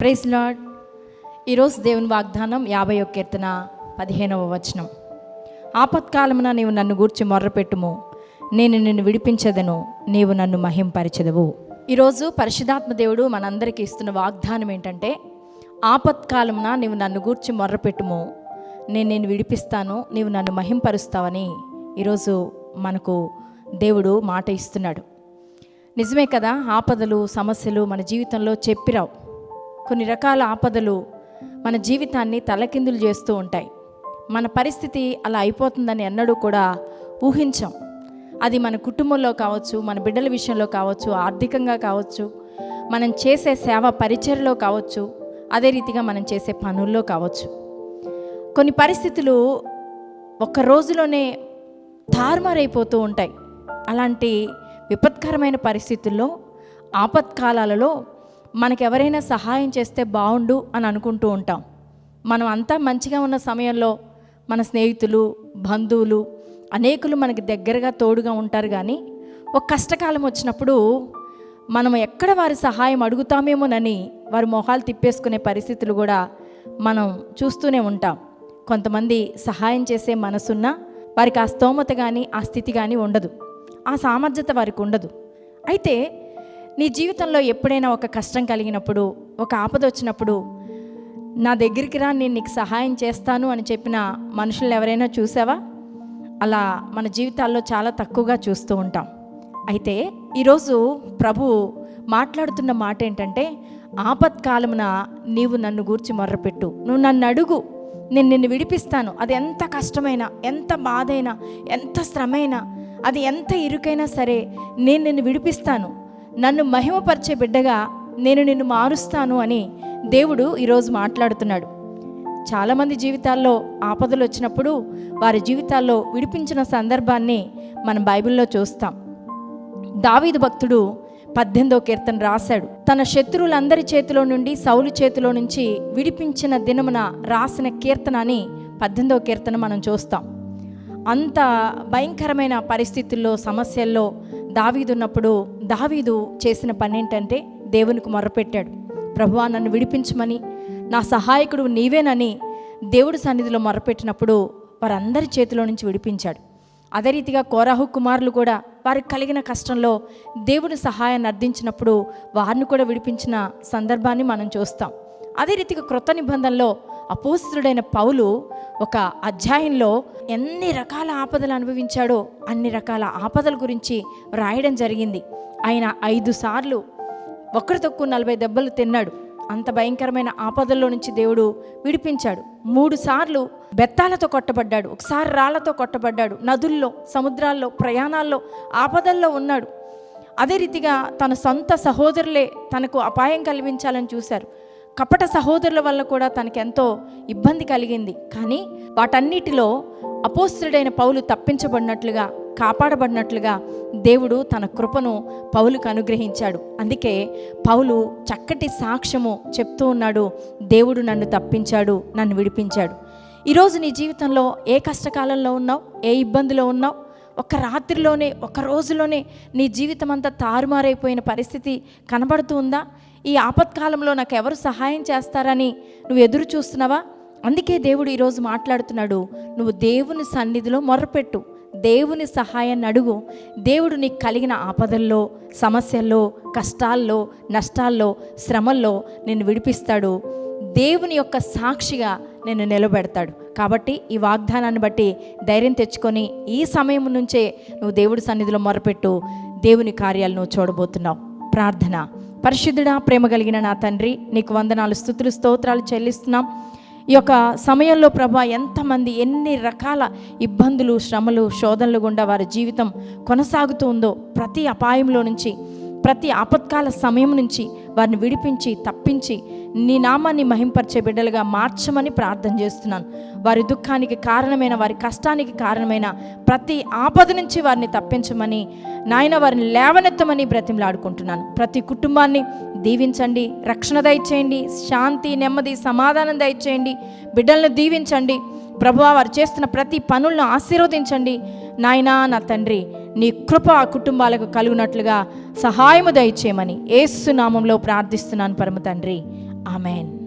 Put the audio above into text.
Praise lord ఈరోజు దేవుని వాగ్దానం యాభై ఒక్క కీర్తన పదిహేనవ వచనం. ఆపత్కాలమున నీవు నన్ను గూర్చి మొర్రపెట్టుము. నేను నిన్ను విడిపించదను. నీవు నన్ను మహింపరచదవు. ఈరోజు పరిశుధాత్మ దేవుడు మనందరికీ ఇస్తున్న వాగ్దానం ఏంటంటే ఆపత్కాలమున నీవు నన్ను గూర్చి మొర్రపెట్టుము. నేను నేను విడిపిస్తాను. నీవు నన్ను మహింపరుస్తావని ఈరోజు మనకు దేవుడు మాట ఇస్తున్నాడు. నిజమే కదా ఆపదలు సమస్యలు మన జీవితంలో చెప్పిరావు. కొన్ని రకాల ఆపదలు మన జీవితాన్ని తలకిందులు చేస్తూ ఉంటాయి. మన పరిస్థితి అలా అయిపోతుందని ఎన్నడూ కూడా ఊహించాం. అది మన కుటుంబంలో కావచ్చు మన బిడ్డల విషయంలో కావచ్చు ఆర్థికంగా కావచ్చు మనం చేసే సేవ పరిచయలో కావచ్చు అదే రీతిగా మనం చేసే పనుల్లో కావచ్చు. కొన్ని పరిస్థితులు ఒక్క రోజులోనే తారుమారైపోతూ ఉంటాయి. అలాంటి విపత్కరమైన పరిస్థితుల్లో ఆపత్కాలాలలో మనకెవరైనా సహాయం చేస్తే బాగుండు అని అనుకుంటూ ఉంటాం. మనం అంతా మంచిగా ఉన్న సమయంలో మన స్నేహితులు బంధువులు అనేకులు మనకి దగ్గరగా తోడుగా ఉంటారు కానీ ఒక కష్టకాలం వచ్చినప్పుడు మనం ఎక్కడ వారి సహాయం అడుగుతామేమోనని వారి మొహాలు తిప్పేసుకునే పరిస్థితులు కూడా మనం చూస్తూనే ఉంటాం. కొంతమంది సహాయం చేసే మనసున్న వారికి ఆ స్తోమత కానీ ఆ స్థితి కానీ ఉండదు. ఆ సామర్థ్యత వారికి ఉండదు. అయితే నీ జీవితంలో ఎప్పుడైనా ఒక కష్టం కలిగినప్పుడు ఒక ఆపద వచ్చినప్పుడు నా దగ్గరికి రా నేను నీకు సహాయం చేస్తాను అని చెప్పిన మనుషులను ఎవరైనా చూసావా? అలా మన జీవితాల్లో చాలా తక్కువగా చూస్తూ ఉంటాం. అయితే ఈరోజు ప్రభు మాట్లాడుతున్న మాట ఏంటంటే ఆపత్కాలమున నీవు నన్ను గూర్చి మొర్రపెట్టు. నువ్వు నన్ను అడుగు. నేను నిన్ను విడిపిస్తాను. అది ఎంత కష్టమైనా ఎంత బాధైనా ఎంత శ్రమైనా అది ఎంత ఇరుకైనా సరే నేను నిన్ను విడిపిస్తాను. నన్ను మహిమపరిచే బిడ్డగా నేను నిన్ను మారుస్తాను అని దేవుడు ఈరోజు మాట్లాడుతున్నాడు. చాలామంది జీవితాల్లో ఆపదలు వచ్చినప్పుడు వారి జీవితాల్లో విడిపించిన సందర్భాన్ని మనం బైబిల్లో చూస్తాం. దావీదు భక్తుడు పద్దెనిమిదో కీర్తన రాశాడు. తన శత్రువులందరి చేతిలో నుండి సౌలు చేతిలో నుంచి విడిపించిన దినమున రాసిన కీర్తన అని పద్దెనిమిదో కీర్తన మనం చూస్తాం. అంత భయంకరమైన పరిస్థితుల్లో సమస్యల్లో దావీదు ఉన్నప్పుడు దావీదు చేసిన పని ఏంటంటే దేవునికి మొరపెట్టాడు ప్రభువా నన్ను విడిపించమని నా సహాయకుడు నీవేనని దేవుడి సన్నిధిలో మొరపెట్టినప్పుడు వారందరి చేతిలో నుంచి విడిపించాడు. అదే రీతిగా కోరాహు కుమారులు కూడా వారికి కలిగిన కష్టంలో దేవుడి సహాయాన్ని అర్థించినప్పుడు వారిని కూడా విడిపించిన సందర్భాన్ని మనం చూస్తాం. అదే రీతిగా క్రొత్త నిబంధనలో అపోస్తుడైన పౌలు ఒక అధ్యాయంలో ఎన్ని రకాల ఆపదలు అనుభవించాడో అన్ని రకాల ఆపదల గురించి రాయడం జరిగింది. ఆయన ఐదు సార్లు ఒకరి తక్కువ నలభై దెబ్బలు తిన్నాడు. అంత భయంకరమైన ఆపదల్లో నుంచి దేవుడు విడిపించాడు. మూడు సార్లు బెత్తాలతో కొట్టబడ్డాడు. ఒకసారి రాళ్ళతో కొట్టబడ్డాడు. నదుల్లో సముద్రాల్లో ప్రయాణాల్లో ఆపదల్లో ఉన్నాడు. అదే రీతిగా తన సొంత సహోదరులే తనకు అపాయం కలిగించాలని చూశారు. కపట సహోదరుల వల్ల కూడా తనకి ఎంతో ఇబ్బంది కలిగింది. కానీ వాటన్నిటిలో అపోస్తుడైన పౌలు తప్పించబడినట్లుగా కాపాడబడినట్లుగా దేవుడు తన కృపను పౌలుకు అనుగ్రహించాడు. అందుకే పౌలు చక్కటి సాక్ష్యము చెప్తూ ఉన్నాడు దేవుడు నన్ను తప్పించాడు నన్ను విడిపించాడు. ఈరోజు నీ జీవితంలో ఏ కష్టకాలంలో ఉన్నావు? ఏ ఇబ్బందిలో ఉన్నావు? ఒక రాత్రిలోనే ఒక రోజులోనే నీ జీవితం అంతా తారుమారైపోయిన పరిస్థితి కనబడుతూ ఉందా? ఈ ఆపత్కాలంలో నాకు ఎవరు సహాయం చేస్తారని నువ్వు ఎదురు చూస్తున్నావా? అందుకే దేవుడు ఈరోజు మాట్లాడుతున్నాడు. నువ్వు దేవుని సన్నిధిలో మొర్రపెట్టు. దేవుని సహాయాన్ని అడుగు. దేవుడు నీకు కలిగిన ఆపదల్లో సమస్యల్లో కష్టాల్లో నష్టాల్లో శ్రమల్లో నిన్ను విడిపిస్తాడు. దేవుని యొక్క సాక్షిగా నిన్ను నిలబెడతాడు. కాబట్టి ఈ వాగ్దానాన్ని బట్టి ధైర్యం తెచ్చుకొని ఈ సమయం నుంచే నువ్వు దేవుడి సన్నిధిలో మొరపెట్టు. దేవుని కార్యాలను చూడబోతున్నావు. ప్రార్థన. పరిశుద్ధుడా ప్రేమ కలిగిన నా తండ్రి నీకు వందనాలు స్థుతులు స్తోత్రాలు చెల్లిస్తున్నాం. ఈ యొక్క సమయంలో ప్రభా ఎంతమంది ఎన్ని రకాల ఇబ్బందులు శ్రమలు శోధనలు గుండా వారి జీవితం కొనసాగుతూ ఉందో ప్రతి అపాయంలో నుంచి ప్రతి ఆపత్కాల సమయం నుంచి వారిని విడిపించి తప్పించి నీ నామాన్ని మహింపరిచే బిడ్డలుగా మార్చమని ప్రార్థన చేస్తున్నాను. వారి దుఃఖానికి కారణమైన వారి కష్టానికి కారణమైన ప్రతి ఆపద నుంచి వారిని తప్పించమని నాయన వారిని లేవనెత్తమని బ్రతిమలాడుకుంటున్నాను. ప్రతి కుటుంబాన్ని దీవించండి రక్షణ దయచేయండి శాంతి నెమ్మది సమాధానం దయచేయండి బిడ్డలను దీవించండి. ప్రభువా వారు చేస్తున్న ప్రతి పనులను ఆశీర్వదించండి. నాయనా నా తండ్రి నీ కృప ఆ కుటుంబాలకు కలుగునట్లుగా సహాయము దయచేయమని ఏసు నామంలో ప్రార్థిస్తున్నాను పరమ తండ్రి. Amen.